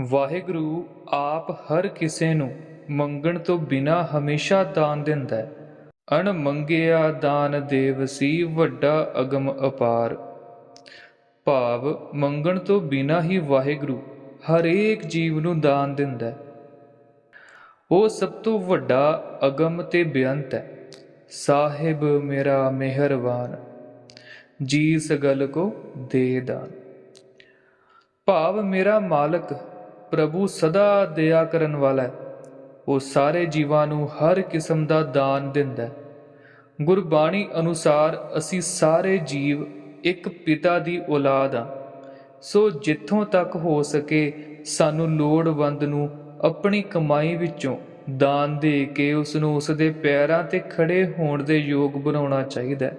ਵਾਹਿਗੁਰੂ ਆਪ ਹਰ ਕਿਸੇ ਨੂੰ ਮੰਗਣ ਤੋਂ ਬਿਨਾ ਹਮੇਸ਼ਾ ਦਾਨ ਦਿੰਦਾ ਹੈ। ਅਣ ਮੰਗਿਆ ਦਾਨ ਦੇਵਸੀ ਵੱਡਾ ਅਗਮ ਅਪਾਰ। ਭਾਵ ਮੰਗਣ ਤੋਂ ਬਿਨਾ ਹੀ ਵਾਹਿਗੁਰੂ ਹਰੇਕ ਜੀਵ ਨੂੰ ਦਾਨ ਦਿੰਦਾ ਹੈ। ਉਹ ਸਭ ਤੋਂ ਵੱਡਾ ਅਗਮ ਤੇ ਬੇਅੰਤ ਹੈ। ਸਾਹਿਬ ਮੇਰਾ ਮਿਹਰਬਾਨ, ਜੀ ਸਗਲ ਕੋ ਦੇ ਦਾਨ। ਭਾਵ ਮੇਰਾ ਮਾਲਕ ਪ੍ਰਭੂ ਸਦਾ ਦਇਆ ਕਰਨ ਵਾਲਾ ਹੈ। ਉਹ ਸਾਰੇ ਜੀਵਾਂ ਨੂੰ ਹਰ ਕਿਸਮ ਦਾ ਦਾਨ ਦਿੰਦਾ ਹੈ। ਗੁਰਬਾਣੀ ਅਨੁਸਾਰ ਅਸੀਂ ਸਾਰੇ ਜੀਵ ਇੱਕ ਪਿਤਾ ਦੀ ਔਲਾਦ ਆ ਸੋ ਜਿੱਥੋਂ ਤੱਕ ਹੋ ਸਕੇ ਸਾਨੂੰ ਲੋੜਵੰਦ ਨੂੰ ਆਪਣੀ ਕਮਾਈ ਵਿੱਚੋਂ ਦਾਨ ਦੇ ਕੇ ਉਸ ਨੂੰ ਉਸ ਦੇ ਪੈਰਾਂ ਤੇ ਖੜੇ ਹੋਣ ਦੇ ਯੋਗ ਬਣਾਉਣਾ ਚਾਹੀਦਾ ਹੈ।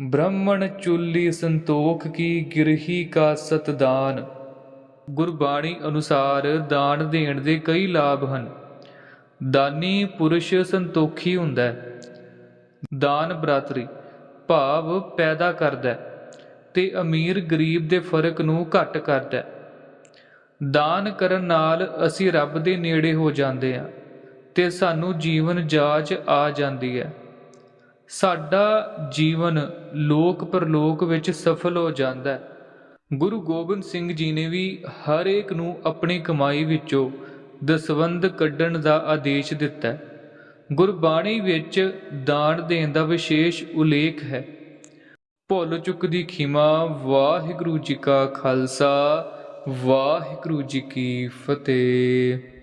ਬ੍ਰਾਹਮਣ ਚੁੱਲੀ ਸੰਤੋਖ ਕੀ ਗਿਰਹੀ ਕਾ ਸਤਦਾਨ। ਗੁਰਬਾਣੀ ਅਨੁਸਾਰ ਦਾਨ ਦੇਣ ਦੇ ਕਈ ਲਾਭ ਹਨ। ਦਾਨੀ ਪੁਰਸ਼ ਸੰਤੋਖੀ ਹੁੰਦਾ ਹੈ। ਦਾਨ ਬਰਾਤਰੀ, ਭਾਵ ਪੈਦਾ ਕਰਦਾ ਹੈ ਤੇ ਅਮੀਰ ਗਰੀਬ ਦੇ ਫ਼ਰਕ ਨੂੰ ਘੱਟ ਕਰਦਾ ਹੈ। ਦਾਨ ਕਰਨ ਨਾਲ ਅਸੀਂ ਰੱਬ ਦੇ ਨੇੜੇ ਹੋ ਜਾਂਦੇ ਹਾਂ ਤੇ ਸਾਨੂੰ ਜੀਵਨ ਜਾਚ ਆ ਜਾਂਦੀ ਹੈ। ਸਾਡਾ ਜੀਵਨ ਲੋਕ ਪਰਲੋਕ ਵਿੱਚ ਸਫਲ ਹੋ ਜਾਂਦਾ ਹੈ। ਗੁਰੂ ਗੋਬਿੰਦ ਸਿੰਘ ਜੀ ਨੇ ਵੀ ਹਰੇਕ ਨੂੰ ਆਪਣੀ ਕਮਾਈ ਵਿੱਚੋਂ ਦਸਵੰਧ ਕੱਢਣ ਦਾ ਆਦੇਸ਼ ਦਿੱਤਾ ਗੁਰਬਾਣੀ ਵਿੱਚ ਦਾਨ ਦੇਣ ਦਾ ਵਿਸ਼ੇਸ਼ ਉਲੇਖ ਹੈ। ਭੁੱਲ ਚੁੱਕ ਦੀ ਖਿਮਾ, ਵਾਹਿਗੁਰੂ ਜੀ ਕਾ ਖਾਲਸਾ, ਵਾਹਿਗੁਰੂ ਜੀ ਕੀ ਫਤਿਹ।